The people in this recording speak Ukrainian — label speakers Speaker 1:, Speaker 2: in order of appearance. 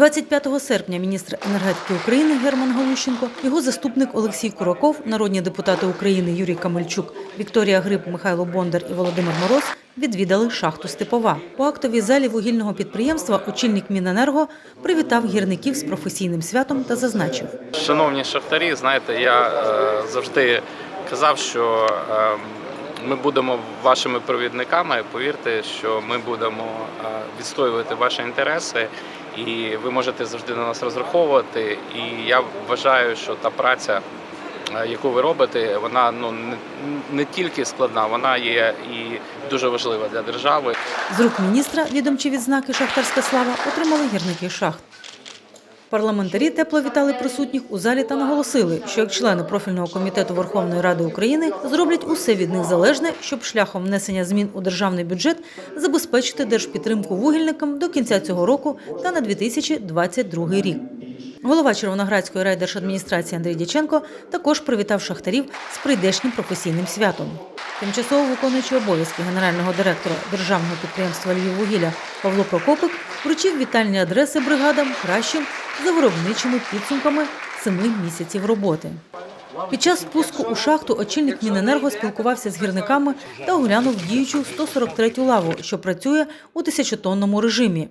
Speaker 1: 25 серпня міністр енергетики України Герман Галущенко, його заступник Олексій Кураков, народні депутати України Юрій Камельчук, Вікторія Гриб, Михайло Бондар і Володимир Мороз відвідали шахту Степова. У актовій залі вугільного підприємства очільник Міненерго привітав гірників з професійним святом та зазначив.
Speaker 2: Шановні шахтарі, знаєте, я е, завжди казав, що е, ми будемо вашими провідниками. Повірте, що ми будемо е, відстоювати ваші інтереси, і ви можете завжди на нас розраховувати. І я вважаю, що та праця, е, яку ви робите, вона ну не, тільки складна, вона є і дуже важлива для держави.
Speaker 1: З рук міністра відомчі відзнаки Шахтарська слава отримали гірники шахт. Парламентарі тепло вітали присутніх у залі та наголосили, що як члени профільного комітету Верховної Ради України зроблять усе від них залежне, щоб шляхом внесення змін у державний бюджет забезпечити держпідтримку вугільникам до кінця цього року та на 2022 рік. Голова Червоноградської райдержадміністрації Андрій Дяченко також привітав шахтарів з прийдешнім професійним святом. Тимчасово виконуючий обов'язки генерального директора державного підприємства «Львіввугілля» Павло Прокопик вручив вітальні адреси бригадам кращим за виробничими підсумками семи місяців роботи. Під час спуску у шахту очільник Міненерго спілкувався з гірниками та оглянув діючу 143-ю лаву, що працює у тисячотонному режимі.